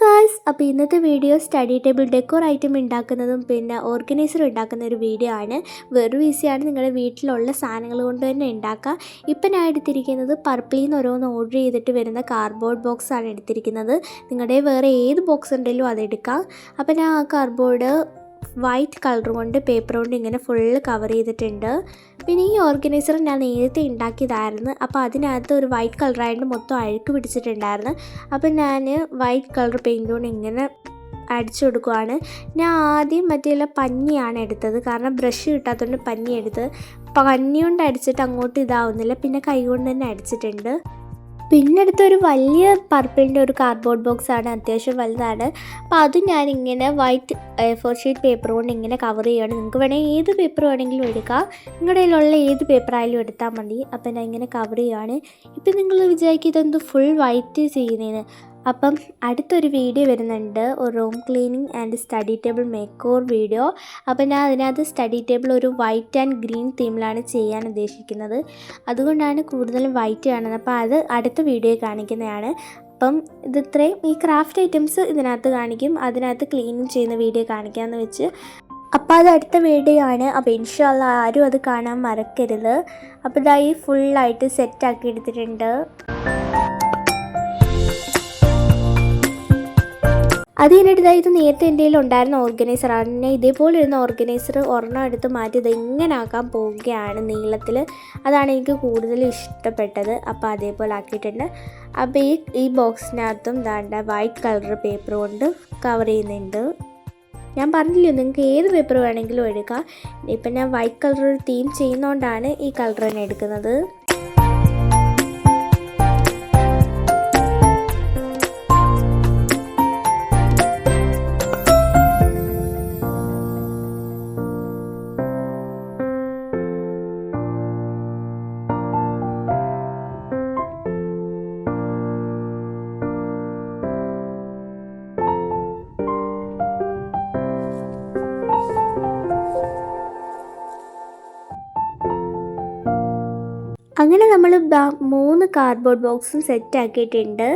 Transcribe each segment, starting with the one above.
Guys അപ്പോൾ ഇന്നത്തെ video study table decor item ഉണ്ടാക്കുന്നതും പിന്നെ ഓർഗനൈസർ ഉണ്ടാക്കുന്ന ഒരു വീഡിയോ ആണ്. വെറും ഈസിയാണ് നിങ്ങളുടെ വീട്ടിലുള്ള സാധനങ്ങൾ കൊണ്ട് തന്നെ ഉണ്ടാക്കാം. ഇപ്പം ഞാൻ എടുത്തിരിക്കുന്നത് പർപ്പിളിൽ നിന്ന് ഓരോന്ന് ഓർഡർ ചെയ്തിട്ട് വരുന്ന കാർഡ്ബോർഡ് ബോക്സ് ആണ് എടുത്തിരിക്കുന്നത്. നിങ്ങളുടെ വേറെ ഏത് ബോക്സ് ഉണ്ടെങ്കിലും അതെടുക്കാം അപ്പോൾ ഞാൻ ആ കാർഡ്ബോർഡ് വൈറ്റ് കളർ കൊണ്ട് പേപ്പർ കൊണ്ട് ഇങ്ങനെ ഫുള്ള് കവർ ചെയ്തിട്ടുണ്ട്. പിന്നെ ഈ ഓർഗനൈസർ ഞാൻ നേരത്തെ ഉണ്ടാക്കിയതായിരുന്നു. അപ്പോൾ അതിനകത്ത് ഒരു വൈറ്റ് കളറായിട്ട് മൊത്തം അഴുക്ക് പിടിച്ചിട്ടുണ്ടായിരുന്നു. അപ്പോൾ ഞാൻ വൈറ്റ് കളർ പെയിന്റ് കൊണ്ട് ഇങ്ങനെ അടിച്ചു കൊടുക്കുവാണ്. ഞാൻ ആദ്യം മറ്റേ പഞ്ഞിയാണ് എടുത്തത്. കാരണം ബ്രഷ് കിട്ടാത്തതുകൊണ്ട് പഞ്ഞി എടുത്ത് പഞ്ഞി കൊണ്ട് അടിച്ചിട്ട് അങ്ങോട്ട് ഇതാവുന്നില്ല. പിന്നെ കൈ കൊണ്ട് തന്നെ അടിച്ചിട്ടുണ്ട്. പിന്നെ അടുത്തൊരു വലിയ പർപ്പിളിന്റെ ഒരു കാർഡ്ബോർഡ് ബോക്സ് ആണ് അത്യാവശ്യം വലുതാണ്. അപ്പോൾ അത് ഞാനിങ്ങനെ വൈറ്റ് ഫോർ ഷീറ്റ് പേപ്പർ കൊണ്ട് ഇങ്ങനെ കവർ ചെയ്യുകയാണ് നിങ്ങൾക്ക് വേണമെങ്കിൽ ഏത് പേപ്പർ വേണമെങ്കിലും എടുക്കാം. നിങ്ങളുടെ കയ്യിലുള്ള ഏത് പേപ്പർ ആയാലും എടുത്താൽ മതി. അപ്പോൾ ഞാൻ ഇങ്ങനെ കവർ ചെയ്യുകയാണ് ഇപ്പം നിങ്ങൾ വിചാരിക്കും ഇതെന്ത് ഫുൾ വൈറ്റ് ചെയ്യുന്നതിന് അപ്പം അടുത്തൊരു വീഡിയോ വരുന്നുണ്ട്. ഒരു room cleaning and study table make over video അപ്പം ഞാൻ അതിനകത്ത് സ്റ്റഡി ടേബിൾ ഒരു വൈറ്റ് ആൻഡ് ഗ്രീൻ തീമിലാണ് ചെയ്യാൻ ഉദ്ദേശിക്കുന്നത്. അതുകൊണ്ടാണ് കൂടുതലും വൈറ്റ് കാണുന്നത്. അപ്പോൾ അത് അടുത്ത വീഡിയോ കാണിക്കുന്നതാണ്. അപ്പം ഇത് ഇത്രയും. ഈ ക്രാഫ്റ്റ് ഐറ്റംസ് ഇതിനകത്ത് കാണിക്കും. അതിനകത്ത് ക്ലീനിങ് ചെയ്യുന്ന വീഡിയോ കാണിക്കാമെന്ന് വെച്ച്. അപ്പോൾ അത് അടുത്ത വീഡിയോ ആണ്. അപ്പോൾ ഇൻഷാല്ല ആരും അത് കാണാൻ മറക്കരുത്. അപ്പോൾ ഇതായി ഫുള്ളായിട്ട് സെറ്റാക്കി എടുത്തിട്ടുണ്ട്. അത് കഴിഞ്ഞിട്ട് ഇതാ ഇത് നേരത്തെ എന്റെ കയ്യിൽ ഉണ്ടായിരുന്ന ഓർഗനൈസർ ആണ്. ഇതേപോലെ ഇരുന്ന ഓർഗനൈസർ ഒരെണ്ണം എടുത്ത് മാറ്റി ഇത് എങ്ങനെ ആക്കാൻ പോവുകയാണ് നീളത്തിൽ അതാണ് എനിക്ക് കൂടുതൽ ഇഷ്ടപ്പെട്ടത്. അപ്പോൾ അതേപോലെ ആക്കിയിട്ടുണ്ട്. അപ്പോൾ ഈ ഈ ബോക്സിനകത്തും ദാണ്ട വൈറ്റ് കളർ പേപ്പർ കൊണ്ട് കവർ ചെയ്യുന്നുണ്ട്. ഞാൻ പറഞ്ഞില്ലേ നിങ്ങൾക്ക് ഏത് പേപ്പർ വേണമെങ്കിലും എടുക്കാം. ഇപ്പം ഞാൻ വൈറ്റ് കളർ തീം ചെയ്യുന്നതുകൊണ്ടാണ് ഈ കളർ തന്നെ എടുക്കുന്നത്. അങ്ങനെ നമ്മൾ മൂന്ന് കാർഡ്ബോർഡ് ബോക്സും സെറ്റ് ആക്കിയിട്ടുണ്ട്.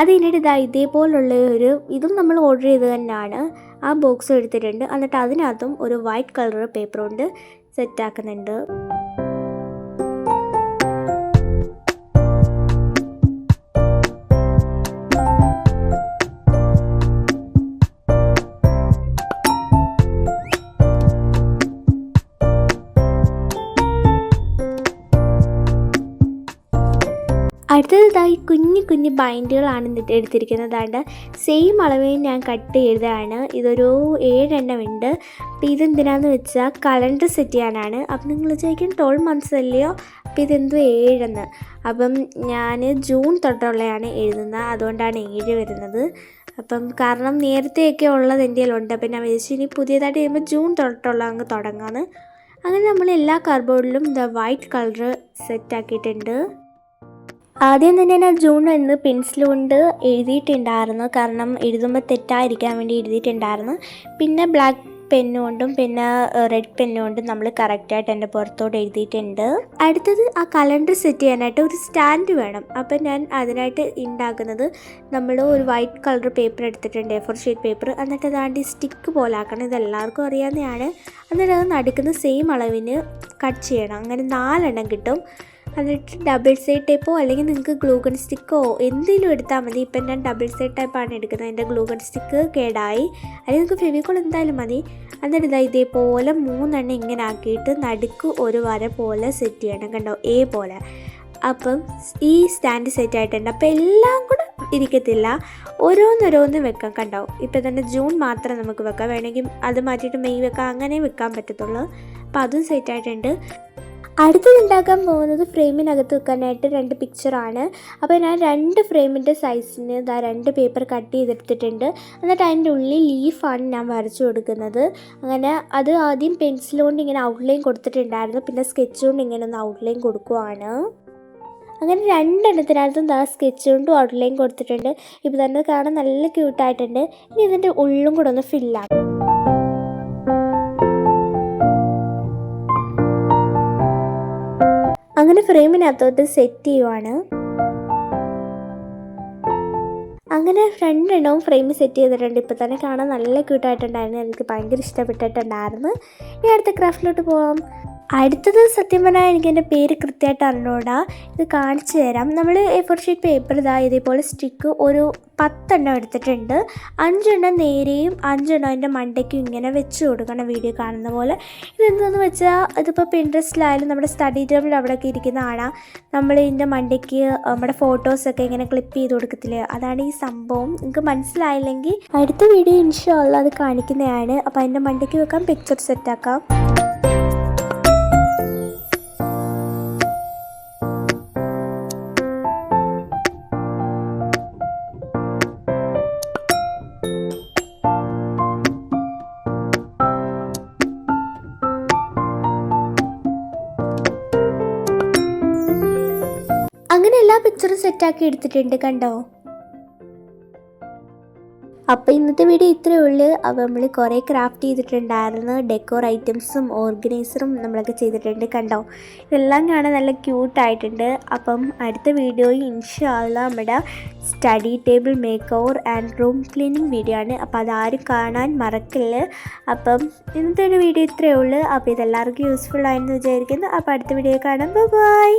അതിനിടെ ഇതാ ഇതേപോലുള്ള ഒരു ഇതും നമ്മൾ ഓർഡർ ചെയ്ത് തന്നെയാണ്. ആ ബോക്സ് എടുത്തിട്ടുണ്ട്. എന്നിട്ട് അതിനകത്തും ഒരു വൈറ്റ് കളർ പേപ്പർ കൊണ്ട് സെറ്റ് അടുത്തതായി കുഞ്ഞു കുഞ്ഞു ബൈൻഡുകളാണ് ഇത് എടുത്തിരിക്കുന്നത് അതാണ്ട് സെയിം അളവിൽ ഞാൻ കട്ട് ചെയ്തതാണ്. ഇതൊരു ഏഴെണ്ണം ഉണ്ട്. അപ്പോൾ ഇതെന്തിനാന്ന് വെച്ചാൽ കലണ്ടർ സെറ്റ് ചെയ്യാനാണ്. അപ്പം നിങ്ങൾ ചോദിക്കും ട്വൽവ് മന്ത്സ് അല്ലയോ? അപ്പോൾ ഇതെന്തോ ഏഴെന്ന് അപ്പം ഞാൻ ജൂൺ തൊട്ടുള്ളതാണ് എഴുതുന്നത്. അതുകൊണ്ടാണ് ഏഴ് വരുന്നത്. അപ്പം കാരണം നേരത്തെയൊക്കെ ഉള്ളത് എന്റെ കയ്യിലുണ്ട്. അപ്പം ഞാൻ വിചാരിച്ചു ഇനി പുതിയതായിട്ട് ചെയ്യുമ്പോൾ ജൂൺ തൊട്ടുള്ള അങ്ങ് തുടങ്ങാമെന്ന് അങ്ങനെ നമ്മൾ എല്ലാ കാർബോർഡിലും ദ വൈറ്റ് കളർ സെറ്റ് ആക്കിയിട്ടുണ്ട്. ആദ്യം തന്നെ ഞാൻ ജൂൺ എന്ന് പെൻസിൽ കൊണ്ട് എഴുതിയിട്ടുണ്ടായിരുന്നു. കാരണം എഴുതുമ്പോൾ തെറ്റായിരിക്കാൻ വേണ്ടി എഴുതിയിട്ടുണ്ടായിരുന്നു. പിന്നെ ബ്ലാക്ക് പെന്നുകൊണ്ടും പിന്നെ റെഡ് പെന്നുകൊണ്ടും നമ്മൾ കറക്റ്റായിട്ട് എന്റെ പുറത്തോട്ട് എഴുതിയിട്ടുണ്ട്. അടുത്തത് ആ കലണ്ടർ സെറ്റ് ചെയ്യാനായിട്ട് ഒരു സ്റ്റാൻഡ് വേണം. അപ്പം ഞാൻ അതിനായിട്ട് ഉണ്ടാക്കുന്നത് നമ്മൾ ഒരു വൈറ്റ് കളർ പേപ്പർ എടുത്തിട്ടുണ്ട്. Four sheet paper. എന്നിട്ട് അതാണ്ട് സ്റ്റിക്ക് പോലെ ആക്കണം. ഇതെല്ലാവർക്കും അറിയാവുന്നതാണ്. എന്നിട്ട് അത് നടുക്കുന്ന സെയിം അളവിന് കട്ട് ചെയ്യണം. അങ്ങനെ നാലെണ്ണം കിട്ടും. എന്നിട്ട് ഡബിൾ സൈഡ് ടൈപ്പോ അല്ലെങ്കിൽ നിങ്ങൾക്ക് ഗ്ലൂഗൺ സ്റ്റിക്കോ എന്തെങ്കിലും എടുത്താൽ മതി. ഇപ്പം ഞാൻ ഡബിൾ സൈഡ് ടൈപ്പാണ് എടുക്കുന്നത്. എന്റെ ഗ്ലൂഗൺ സ്റ്റിക്ക് കേടായി. അല്ലെങ്കിൽ നിങ്ങൾക്ക് ഫെവിക്കോൾ എന്തായാലും മതി. എന്നിട്ട് ഇതാ ഇതേപോലെ മൂന്നെണ്ണം ഇങ്ങനെ ആക്കിയിട്ട് നടുക്ക് ഒരു വര പോലെ സെറ്റ് ചെയ്യണം. കണ്ടോ? എ പോലെ. അപ്പം ഈ സ്റ്റാൻഡ് സെറ്റ് ആയിട്ടുണ്ട്. അപ്പോൾ എല്ലാം കൂടെ ഇരിക്കത്തില്ല. ഓരോന്നോരോന്ന് വെക്കാം. കണ്ടോ? ഇപ്പം തന്നെ ജൂൺ മാത്രം നമുക്ക് വെക്കാം. വേണമെങ്കിൽ അത് മാറ്റിയിട്ട് മെയ് വെക്കാം. അങ്ങനെ വെക്കാൻ പറ്റത്തുള്ളൂ. അപ്പം അതും സെറ്റ് ആയിട്ടുണ്ട്. അടുത്തത് ഉണ്ടാക്കാൻ പോകുന്നത് ഫ്രെയിമിനകത്ത് വെക്കാനായിട്ട് രണ്ട് പിക്ചറാണ് അപ്പോൾ ഞാൻ രണ്ട് ഫ്രെയിമിന്റെ സൈസിന് ഇതാ രണ്ട് പേപ്പർ കട്ട് ചെയ്തെടുത്തിട്ടുണ്ട്. എന്നിട്ട് അതിന്റെ ഉള്ളിൽ ലീഫാണ് ഞാൻ വരച്ചു കൊടുക്കുന്നത്. അങ്ങനെ അത് ആദ്യം പെൻസിൽ കൊണ്ട് ഇങ്ങനെ ഔട്ട്ലൈൻ കൊടുത്തിട്ടുണ്ടായിരുന്നു. പിന്നെ സ്കെച്ച് കൊണ്ട് ഇങ്ങനെ ഒന്ന് ഔട്ട്ലൈൻ കൊടുക്കുവാണ്. അങ്ങനെ രണ്ടെണ്ണത്തിനകത്തും ദാ സ്കെച്ച് കൊണ്ടും ഔട്ട്ലൈൻ കൊടുത്തിട്ടുണ്ട്. ഇപ്പോൾ തന്നെ കാണാൻ നല്ല ക്യൂട്ടായിട്ടുണ്ട് ഇനി ഇതിന്റെ ഉള്ളും കൂടെ ഒന്ന് ഫില്ലാക്കും ഫ്രെയിമിനകത്തോട്ട് സെറ്റ് ചെയ്യുവാണ്. അങ്ങനെ രണ്ടെണ്ണവും ഫ്രെയിം സെറ്റ് ചെയ്തിട്ടുണ്ട്. ഇപ്പോൾ തന്നെ കാണാൻ നല്ല ക്യൂട്ടായിട്ടുണ്ടായിരുന്നു എനിക്ക് ഭയങ്കര ഇഷ്ടപ്പെട്ടിട്ടുണ്ടായിരുന്നു. ഈ അടുത്ത ക്രാഫ്റ്റിലോട്ട് പോവാം. അടുത്തത് സത്യം പറഞ്ഞാൽ എനിക്ക് എന്റെ പേര് കൃത്യമായിട്ട് അറിഞ്ഞൂടാ. ഇത് കാണിച്ചു തരാം. നമ്മൾ എ ഫോർ ഷീറ്റ് പേപ്പർ ഇതാ ഇതേപോലെ സ്റ്റിക്ക് ഒരു പത്തെണ്ണം എടുത്തിട്ടുണ്ട്. അഞ്ചെണ്ണം നേരെയും അഞ്ചെണ്ണം അതിന്റെ മണ്ടയ്ക്കും ഇങ്ങനെ വെച്ച് കൊടുക്കണം വീഡിയോ കാണുന്ന പോലെ. ഇതെന്താണെന്ന് വെച്ചാൽ ഇതിപ്പോൾ പിൻട്രസ്റ്റിലായാലും നമ്മുടെ സ്റ്റഡി ടേബിൾ അവിടെയൊക്കെ ഇരിക്കുന്ന കാണാം നമ്മൾ ഇതിന്റെ മണ്ടയ്ക്ക് നമ്മുടെ ഫോട്ടോസൊക്കെ ഇങ്ങനെ ക്ലിപ്പ് ചെയ്ത് കൊടുക്കത്തില്ലേ? അതാണ് ഈ സംഭവം. നിങ്ങൾക്ക് മനസ്സിലായില്ലെങ്കിൽ അടുത്ത വീഡിയോ ഇൻഷാല്ല അത് കാണിക്കുന്നതാണ്. അപ്പോൾ അതിന്റെ മണ്ടയ്ക്ക് വെക്കാം പിക്ചർ സെറ്റാക്കാം പിക്ചറും സെറ്റാക്കി എടുത്തിട്ടുണ്ട് കണ്ടോ? അപ്പോൾ ഇന്നത്തെ വീഡിയോ ഇത്രയേ ഉള്ളൂ. അപ്പോൾ നമ്മൾ കുറേ ക്രാഫ്റ്റ് ചെയ്തിട്ടുണ്ടായിരുന്നു. ഡെക്കോർ ഐറ്റംസും ഓർഗനൈസറും നമ്മളൊക്കെ ചെയ്തിട്ടുണ്ട് കണ്ടോ? ഇതെല്ലാം കാണാൻ നല്ല ക്യൂട്ടായിട്ടുണ്ട് അപ്പം അടുത്ത വീഡിയോയിൽ ഇൻഷാല്ല നമ്മുടെ study table make over and room cleaning video ആണ്. അപ്പോൾ അതാരും കാണാൻ മറക്കില്ല. അപ്പം ഇന്നത്തെ ഒരു വീഡിയോ ഇത്രയേ ഉള്ളൂ. അപ്പോൾ ഇതെല്ലാവർക്കും യൂസ്ഫുൾ ആയെന്ന് വിചാരിക്കുന്നു. അപ്പോൾ അടുത്ത വീഡിയോ കാണാം. ബൈ